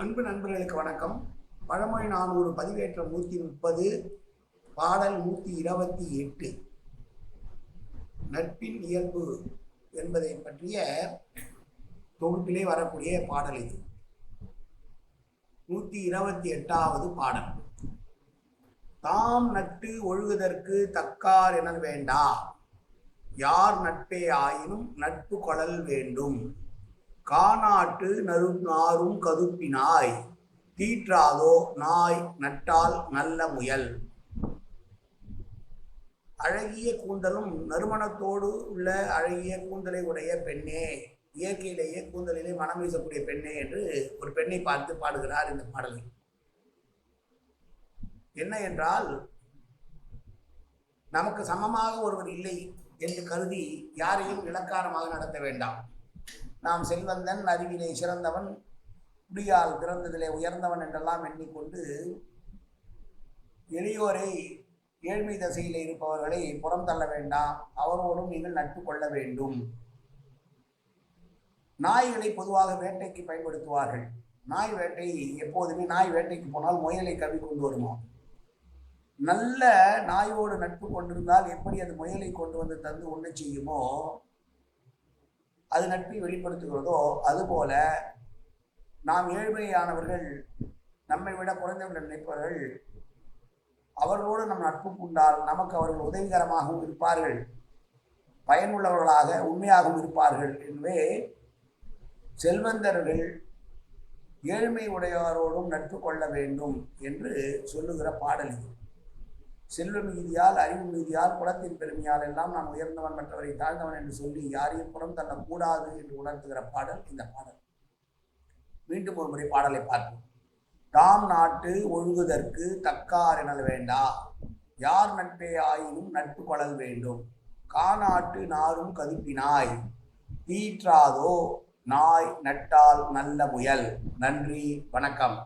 அன்பு நண்பர்களுக்கு வணக்கம். பழமொழி நானூறு பதிவேற்ற நூற்றி முப்பது பாடல் நூற்றி இருபத்தி எட்டு. நட்பின் இயல்பு என்பதை பற்றிய தொகுப்பிலே வரக்கூடிய பாடல் இது. நூற்றி இருபத்தி எட்டாவது பாடல். தாம் நட்டு ஒழுகுதற்கு தக்கார் என வேண்டா. யார் நட்பே ஆயினும் நட்பு கொளல் வேண்டும். காநாட்டு நறு நாரும் கதுப்பினாய். தீற்றாதோ நாய் நட்டால் நல்ல முயல். அழகிய கூந்தலும் நறுமணத்தோடு உள்ள அழகிய கூந்தலை உடைய பெண்ணே. இயற்கையிலேயே கூந்தலிலே மனம் வீசக்கூடிய பெண்ணே என்று ஒரு பெண்ணை பார்த்து பாடுகிறார் இந்த பாடலை. என்ன என்றால் நமக்கு சமமாக ஒருவர் இல்லை என்று கருதி யாரையும் இலக்காரமாக நடத்த வேண்டாம். நாம் செல்வந்தன் அறிவிலே சிறந்தவன் குடியால் பிறந்ததிலே உயர்ந்தவன் என்றெல்லாம் எண்ணிக்கொண்டு எளியோரை ஏழ்மை தசையில் இருப்பவர்களை புறம் தள்ள வேண்டாம். அவரோடும் நீங்கள் நட்பு கொள்ள வேண்டும். நாய்களை பொதுவாக வேட்டைக்கு பயன்படுத்துவார்கள். நாய் வேட்டை எப்போதுமே நாய் வேட்டைக்கு போனால் முயலை கவி கொண்டு வருமா? நல்ல நாயோடு நட்பு கொண்டிருந்தால் எப்படி அது முயலை கொண்டு வந்து தந்து உண்ண செய்யுமோ? அது நட்பை வெளிப்படுத்துகிறதோ அதுபோல நாம் ஏழ்மையானவர்கள் நம்மை விட குறைந்தவர்கள் நினைப்பவர்கள் அவர்களோடு நம் நட்பு கொண்டால் நமக்கு அவர்கள் உதவிகரமாகவும் இருப்பார்கள். பயனுள்ளவர்களாக உண்மையாகவும் இருப்பார்கள். எனவே செல்வந்தர்கள் ஏழ்மை உடையவரோடும் நட்பு கொள்ள வேண்டும் என்று சொல்லுகிற பாடல் இது. செல்வ மீதியால் அறிவு மீதியால் குலத்தின் பெருமையால் எல்லாம் நான் உயர்ந்தவன் மற்றவரை தாழ்ந்தவன் என்று சொல்லி யாரையும் புறம் தள்ளக்கூடாது என்று உணர்த்துகிற பாடல் இந்த பாடல். மீண்டும் ஒரு முறை பாடலை பார்ப்போம். தாம் நாட்டு ஒழுகுதற்கு தக்கார் எனல் வேண்டா. யார் நட்பே ஆயினும் நட்பு கொள்ளல் வேண்டும். காநாட்டு நாரும் கதுப்பினாய். தீற்றாதோ நாய் நட்டால் நல்ல முயல். நன்றி வணக்கம்.